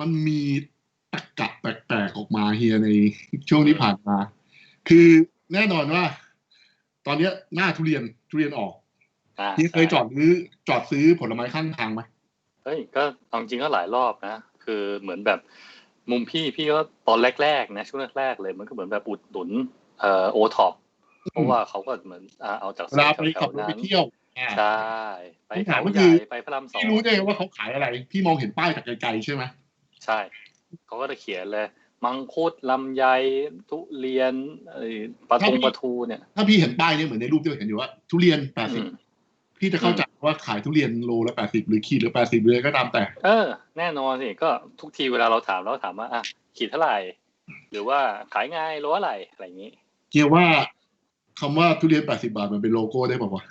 มันมีตะกะแปลกๆออกมาเฮียในช่วงที่ผ่านมา คือแน่นอนว่า ตอนเนี้ยหน้าทุเรียนทุเรียนออกอ่าเฮียเคยจอดซื้อจอดซื้อผลไม้ข้างทางไหมเฮ้ยก็เอาจริงก็หลายรอบนะคือเหมือนแบบมุมพี่พี่ก็ตอนแรกๆนะช่วงแรกๆเลยมันก็เหมือนแบบอุดหนุนเอ่อโอท็อปเพราะว่าเขาก็เหมือนอ่าเอาจากเวลาไปแถขับวรถๆไปนั้นเที่ยวอ่าใช่ไปคำถามเขาก็ใหคืญ่อไปพระรามสองพี่รู้ได้ไงว่าเขาขายอะไร พี่มองเห็นป้ายจากไกลๆใช่ไหม ใช่เขาก็จะเขียนเลย มังคุดลำไยทุเรียนเอ่อปลาทงปลาทูเนี่ย ถ้าพี่เห็นป้ายเนี่ยเหมือนในรูปที่เราเห็นอยู่ว่าทุเรียนแปดสิอืบมพี่จะเข้าใจว่าขายทุเรียนโลละแปดสิบหรือขีดละแปดสิบเลยก็ตามแต่ เออ แน่นอนสิก็ทุกทีเวลาเราถามเราก็ถามว่าอะขีดเท่าไหร่ หรือว่าขายไงโลอะไรอะไรอย่างนี้ เกียร์ว่าคำว่าทุเรียนแปดสิบาทมันเป็นโลโก้ได้ป่าวะ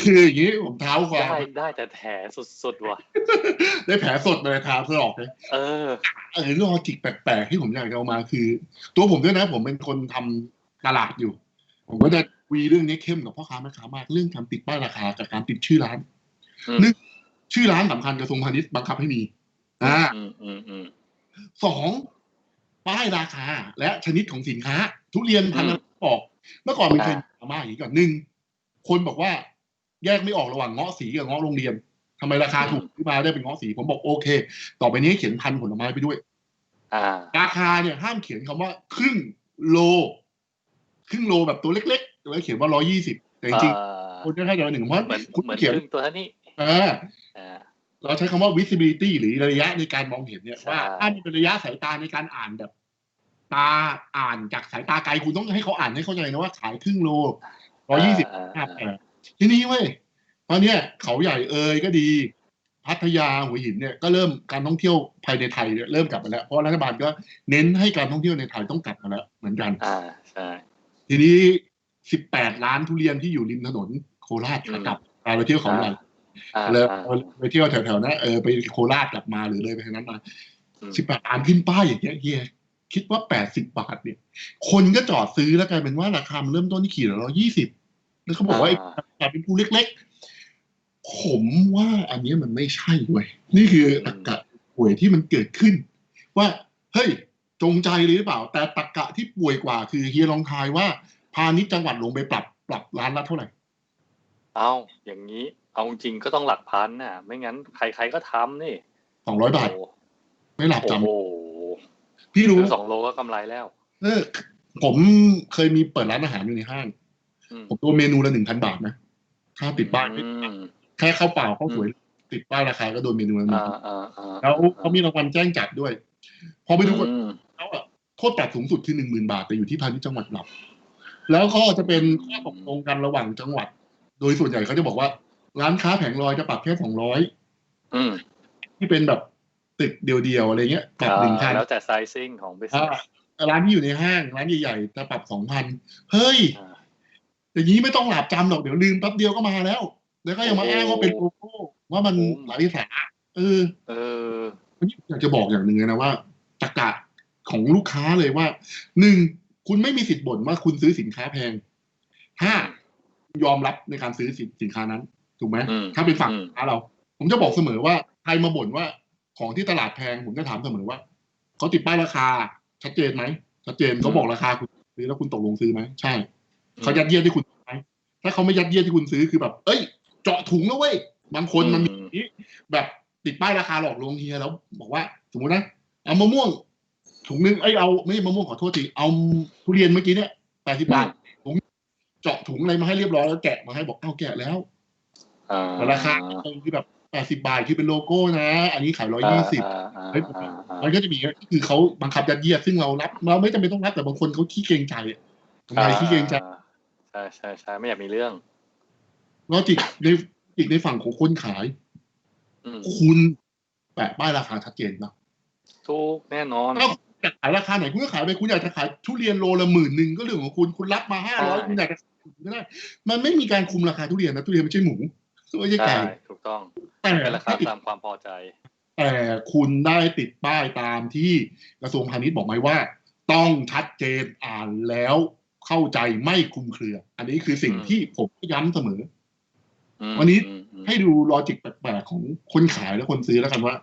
คืออย่างนี้ผมเท้าความได้ได้แต่แถสุดๆว่ะ ได้แผลสดมาเลยเท้าเพื่อออกเลยเออ เออลอจิกแปลกๆที่ผมอยากจะเอามาคือ ตัวผมด้วยนะ ผมเป็นคนทำตลาดอยู่ ผมก็จะวีเรื่องนี้เข้มกับพ่อค้าแม่ค้ามากเรื่องการติดป้ายราคากับการติดชื่อร้าน อืมหนึ่งชื่อร้านสำคัญกระทรวงพาณิชย์บังคับให้มี อ่า อืมอืมอืม สองป้ายราคาและชนิดของสินค้า ทุเรียนพันธุ์อืมออก เมื่อก่อนมันเคยอ่ามีดราม่าอย่างนี้ก่อนหนึ่งคนบอกว่า แยกไม่ออกระหว่างเงาะสีกับเงาะโรงเรียนทำไมราคาถูกขึ้นมาได้เป็นเงาะสี ผมบอกโอเค ต่อไปนี้ให้เขียนพันธุ์ผลไม้ไปด้วยอ่าราคาเนี่ยห้ามเขียนคำว่าครึ่งโล ครึ่งโลแบบตัวเล็กๆแล้วเขียนว่าร้อยี่สิบแต่จริงเอ่อๆคนจะให้ใจว่าหนึ่งเพราะเหมือนคุณเหมือนเขียนครึ่งตัวเท่านี้เอออ่าเราใช้คำว่า visibility หรือระยะในการมองเห็นเนี่ยใช่ว่าถ้ามันเป็นระยะสายตาในการอ่านแบบ ตาอ่านจากสายตาไกลคุณต้องให้เขาอ่านให้เข้าใจนะว่าขายครึ่งโลร้อยี่สิบอ่าห้าอ่าแปดทีนี้เว้ยตอนเนี้ยเขาใหญ่เอยก็ดี พัทยาหัวหินเนี่ยก็เริ่มการท่องเที่ยวภายในไทยเนี่ยเริ่มกลับมาแล้วเพราะรัฐบาลก็เน้นให้การท่องเที่ยวในไทยต้องกลับมาแล้วเหมือนกันอ่าใช่ทีนี้สิบแปดล้านทุเรียนที่อยู่ริมถนนโคราชขากลับไปเที่ยวเขาใหญ่อ่าเลยอ่าไปเที่ยวแถวๆนั้นเออไปโคราชกลับมาหรือเลยไปทางนั้นมาอืมสิบแปดล้านขึ้นป้ายอย่างเงี้ยเฮีย คิดว่าแปดสิบบาทเนี่ย คนก็จอดซื้อแล้วกลายเป็นว่าราคามันเริ่มต้นที่ขีดละร้อยี่สิบแล้วเขาบอกว่าไอ้แต่เป็นผู้เล็กๆ ผมว่าอันเนี้ยมันไม่ใช่เว้ยนี่คือตรกกะป่วยที่มันเกิดขึ้น ว่าเฮ้ยจงใจหรือเปล่า แต่ตรกกะที่ป่วยกว่าคือเฮียลองทายว่า พาณิชย์จังหวัดลงไปปรับปรับร้านละเท่าไหร่เอาอย่างนี้ เอาจริงก็ต้องหลักพันน่ะ ไม่งั้นใครๆก็ทำนี่สองร้อยบาทโอ้ไม่หลับจำโห พี่รู้สองโลก็กำไรแล้ว เออ ผมเคยมีเปิดร้านอาหารอยู่ในห้างอืมผมโดนเมนูละหนึ่งพันบาทนะค่าติดป้ายไม่อืมแค่ข้าวเปล่าข้าวสวยติดป้ายราคาก็โดนเมนูละหนึ่อ่างอ่าอ่าแล้วเขามีรางวัลแจ้งจัดด้วย พอไปดูกฎอืมเขาอะโทษปรับสูงสุดคือหนึ่งหมื่นบาท แต่อยู่ที่พาณิชย์จังหวัดหลับ แล้วเขาจะเป็นข้อตกลงกันระหว่างจังหวัด โดยส่วนใหญ่เขาจะบอกว่า ร้านค้าแผงลอยจะปรับแค่สองร้อยอืมที่เป็นแบบ ตึกเดียวๆอะไรเงี้ยปรับหนึ่งพันแล้วแต่ไซซิ่งของ business ร้านที่อยู่ในห้างร้านใหญ่ๆจะปรับสองพันเฮ้ยอ่าอย่างนี้ไม่ต้องหลาบจำหรอกเดี๋ยวลืมแป๊บเดียวก็มาแล้ว แล้วก็ยังมาโอ้โหอ้างว่าเป็นโลโก้ว่ามันโอ้หลายสาเออ เออวันนี้อยากจะบอกอย่างหนึ่งเลยนะว่าตรกกะของลูกค้าเลยว่าหนึ่งคุณไม่มีสิทธิ์บ่นว่าคุณซื้อสินค้าแพงห้ายอมรับในการซื้อสินสินค้านั้น ถูกไหมอืมถ้าเป็นฝั่งอืมลูกค้าเรา ผมจะบอกเสมอว่าใครมาบ่นว่า ของที่ตลาดแพงผมจะถามเสมอว่าเขาติดป้ายราคาชัดเจนไหมชัดเจนเขาบอกราคาคุณซื้อแล้วคุณตกลงซื้อไหมใช่เขายัดเยียดที่คุณซื้อไหมถ้าเขาไม่ยัดเยียดที่คุณซื้อคือแบบ เอ้ย เจาะถุงนะเว้ยบางคนมันมีอืมอย่างนี้แบบติดป้ายราคาหลอกลวงเฮียแล้ว บอกว่า สมมตินะเอามะม่วงถุงนึงไอ้ยเอาไม่ใช่มะม่วงขอโทษทีเอาทุเรียนเมื่อกี้เนี่ยแปดสิบาทถุงเจาะถุงอะไรมาให้เรียบร้อยแล้วแกะมาให้บอกเอาแกะแล้วอ่าแต่ราคาคือแบบ แปดสิบาทคือเป็นโลโก้นะ อันนี้ขายร้อยยี่สิบอ่าอ่าเฮ้ยอ่าอ่ามันก็จะมีคือเขาบังคับยัดเยียดซึ่งเรารับเราไม่จำเป็นต้องรับแต่บางคนเขาขี้เกรงใจอะทำไมขี้เกรงใจใช่ใช่ใช่ไม่อยากมีเรื่องลอจิกในอีกในฝั่งของคนขายอืมคุณแปะป้ายราคาชัดเจนนะทุกแน่นอนถ้าคุณอยากขายราคาไหนคุณก็ขายไปคุณอยากจะขายทุเรียนโลละหมื่นหนึ่งก็เรื่องของคุณคุณรับมาห้าร้อยใช่คุณอยากจะขายก็ได้มันไม่มีการคุมราคาทุเรียนนะทุเรียนไม่ใช่หมู ไม่ใช่ใช่ไก่ถูกต้องแต่เป็นราคาถ้าติดตามความพอใจ แต่คุณได้ติดป้ายตามที่กระทรวงพาณิชย์บอกไหมว่า ต้องชัดเจนอ่านแล้วเข้าใจไม่คลุมเครือ อันนี้คือสิ่งอืมที่ผมย้ำเสมออืมวันนี้อืมอืมให้ดูลอจิกแปลกๆของคนขายและคนซื้อแล้วกันว่า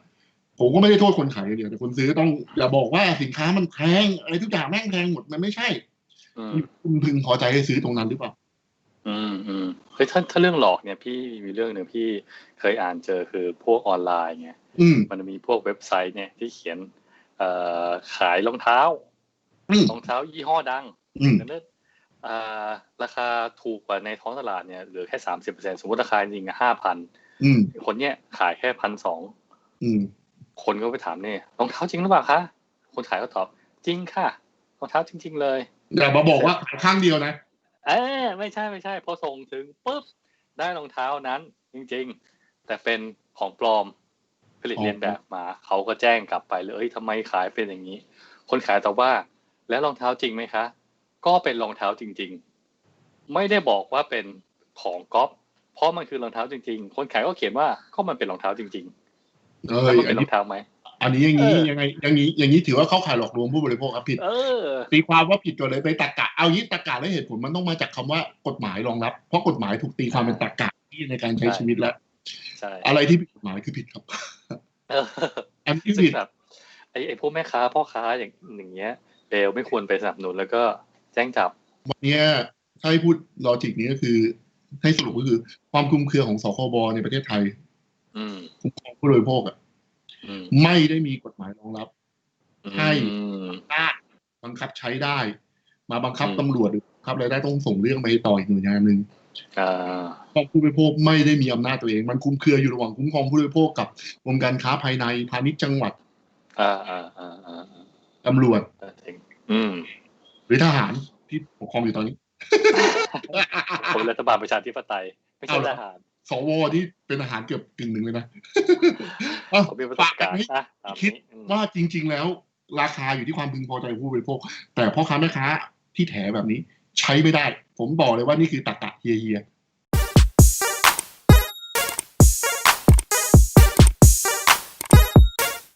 ผมก็ไม่ได้โทษคนขายอย่างเดียวแต่คนซื้อต้องอย่าบอกว่าสินค้ามันแพงอะไรทุกอย่างแม่งแพงหมดมันไม่ใช่อืมคุณพึงพอใจให้ซื้อตรงนั้นหรือเปล่า อืมอืมเฮ้ยถ้าถ้าเรื่องหลอกเนี่ยพี่มีเรื่องหนึ่งพี่เคยอ่านเจอคือพวกออนไลน์ไงอืมมันมีพวกเว็บไซต์เนี่ยที่เขียน เอ่อขายรองเท้าอืมรองเท้ายี่ห้อดังอืมแต่เนี่ยอ่าราคาถูกกว่าในท้องตลาดเนี่ยเหลือแค่สามสิบเปอร์เซ็นสมมติราคาจริงห้าพันอืมคนเนี้ยขายแค่พันสองอืมคนก็ไปถามเนี่ยรองเท้าจริงหรือเปล่าคะคนขายก็ตอบจริงค่ะรองเท้าจริง ๆ เลยอย่ามาบอกว่าขายข้างเดียวนะ เอ้ยไม่ใช่ไม่ใช่พอส่งถึงปุ๊บได้รองเท้านั้น จริง ๆ แต่เป็นของปลอมผลิตอ๋อเลียนแบบมาเขาก็แจ้งกลับไปเลยเอ้ยทำไมขายเป็นอย่างนี้ คนขายตอบว่า แล้วรองเท้าจริงไหมคะ ก็เป็นรองเท้าจริง ๆ ไม่ได้บอกว่าเป็นของก๊อปเพราะมันคือรองเท้าจริง ๆ คนขายก็เขียนว่าก็มันเป็นรองเท้าจริงเอๆอแล้วมันอัเป็นนรนี้องเท้าไหม อันนี้อย่างนี้เออยังไงอย่างนี้อย่างนี้ถือว่าเข้าข่ายหลอกลวงผู้บริโภคครับผิดเออตีความว่าผิดก่อนเลยไปตรกกะเอายี่ตรกกะและเหตุผลมันต้องมาจากคำว่ากฎหมายรองรับ เพราะกฎหมายถูกตีความเป็นตรกกะที่ในการใช้ใช่ชีวิตแล้วใช่อะไรที่ผิดกฎหมายคือผิดครับเอออันที่ซึ่งผิดแบบไอ้ไอ้พวกแม่ค้าพ่อค้าอย่างอย่างเงี้ยเบลไม่ควรไปสนับสนุนแล้วก็แจ้งจับวันเนี้ยถ้าให้พูดลอจิกนี้ก็คือให้สรุปก็คือ ความคลุมเครือของสคบในประเทศไทยอืมคุ้มครองผู้บริโภคอะอืม ไม่ได้มีกฎหมายรองรับ ให้อืมได้บังคับใช้ได้ มาบังคับอืมตำรวจหรือบังคับอะไรได้ต้องส่งเรื่องไปต่ออีกหน่วยงานหนึ่งอ่าเพราะผู้บริโภคไม่ได้มีอำนาจตัวเอง มันคลุมเครืออยู่ระหว่างคุ้มครองผู้บริโภคกับกรมการค้าภายในพาณิชย์จังหวัดอ่าอ่าอ่าอ่าอ่าตำรวจจริงอืมหรือทหารที่ปกครองอยู่ตอนนี้ผมเป็นรัฐบาลประชาธิปไตย ไม่ใช่เอาเหรทอหาร สวที่เป็นทหารเกือบกึ่งหนึ่งเลยนะเอ้าผมมีประสฝาบกการณ์ให้นะตามคิดนี้อืมว่าจริง ๆ แล้ว ราคาอยู่ที่ความพึงพอใจของผู้บริโภค แต่พ่อค้าแม่ค้าที่แถแบบนี้ ใช้ไม่ได้ ผมบอกเลยว่านี่คือตรกกะเฮีย